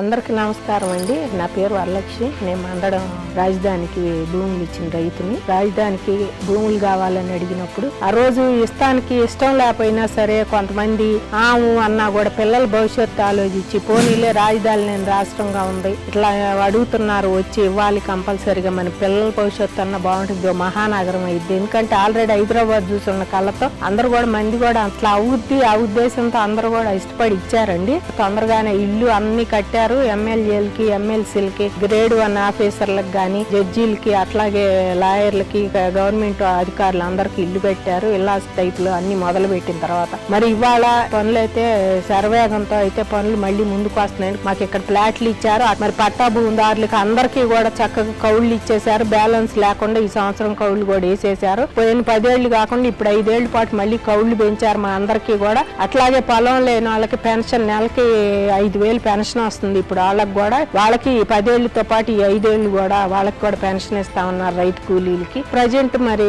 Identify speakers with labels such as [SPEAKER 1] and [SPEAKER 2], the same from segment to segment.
[SPEAKER 1] అందరికీ నమస్కారం అండి. నా పేరు వరలక్ష్మి. నేను మందడం రాజధానికి భూములు ఇచ్చిన రైతుని. రాజధానికి భూములు కావాలని అడిగినప్పుడు ఆ రోజు ఇస్తానికి ఇష్టం లేకపోయినా సరే కొంతమంది ఆము అన్నా కూడా పిల్లల భవిష్యత్తు ఆలోచించి పోనీలే రాజధాని నేను రాష్ట్రంగా ఉంది. ఇట్లా అడుగుతున్నారు వచ్చి ఇవ్వాలి కంపల్సరిగా. మన పిల్లల భవిష్యత్తు అన్న బాగుంటుంది మహానగరం అయింది ఎందుకంటే ఆల్రెడీ హైదరాబాద్ చూస్తున్న కళ్ళతో అందరు కూడా మంది కూడా అట్లా అవుద్ది ఆ ఉద్దేశంతో అందరూ కూడా ఇష్టపడి ఇచ్చారండి. తొందరగానే ఇల్లు అన్ని కట్టారు. ఎమ్మెల్యేలకి ఎమ్మెల్సీలకి గ్రేడ్ వన్ ఆఫీసర్లకు కానీ జడ్జీలకి అట్లాగే లాయర్లకి గవర్నమెంట్ అధికారులు అందరికి ఇల్లు పెట్టారు. ఇల్లాస్ టైప్ అన్ని మొదలు పెట్టిన తర్వాత. మరి ఇవాళ పనులు అయితే శరవేగంతో అయితే పనులు మళ్ళీ ముందుకు వస్తున్నాయి. మాకు ఇక్కడ ఫ్లాట్లు ఇచ్చారు. మరి పట్టా భూమిదారులకి అందరికీ కూడా చక్కగా కౌళ్ళు ఇచ్చేశారు. బ్యాలెన్స్ లేకుండా ఈ సంవత్సరం కౌళ్ళు కూడా వేసేశారు. పోయిన పదేళ్ళు కాకుండా ఇప్పుడు ఐదేళ్ళ పాటు మళ్ళీ కౌళ్ళు పెంచారు మా అందరికీ కూడా. అట్లాగే పొలం లేని వాళ్ళకి పెన్షన్ నెలకి ఐదు వేలు పెన్షన్ వస్తుంది. ఇప్పుడు వాళ్ళకి కూడా వాళ్ళకి పదేళ్ళతో పాటు ఈ ఐదేళ్ళు కూడా వాళ్ళకి కూడా పెన్షన్ ఇస్తా ఉన్నారు రైతు కూలీలకి. ప్రజెంట్ మరి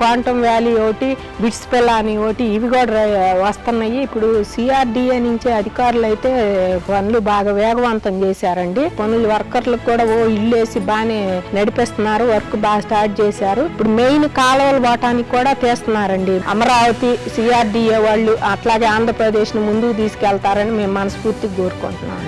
[SPEAKER 1] క్వాంటమ్ వ్యాలీ ఒకటి బిట్స్ పిల్ల అని ఒకటి ఇవి కూడా వస్తున్నాయి. ఇప్పుడు సిఆర్డిఏ నుంచి అధికారులు అయితే పనులు బాగా వేగవంతం చేశారండి. పనులు వర్కర్లకు కూడా ఓ ఇల్లు వేసి బాగానే నడిపిస్తున్నారు. వర్క్ బాగా స్టార్ట్ చేశారు. ఇప్పుడు మెయిన్ కాలువలు పోవటానికి కూడా తీస్తున్నారండి. అమరావతి సిఆర్డిఏ వాళ్ళు అట్లాగే ఆంధ్రప్రదేశ్ను ముందుకు తీసుకెళ్తారని మేము మనస్ఫూర్తిగా కోరుకుంటున్నాం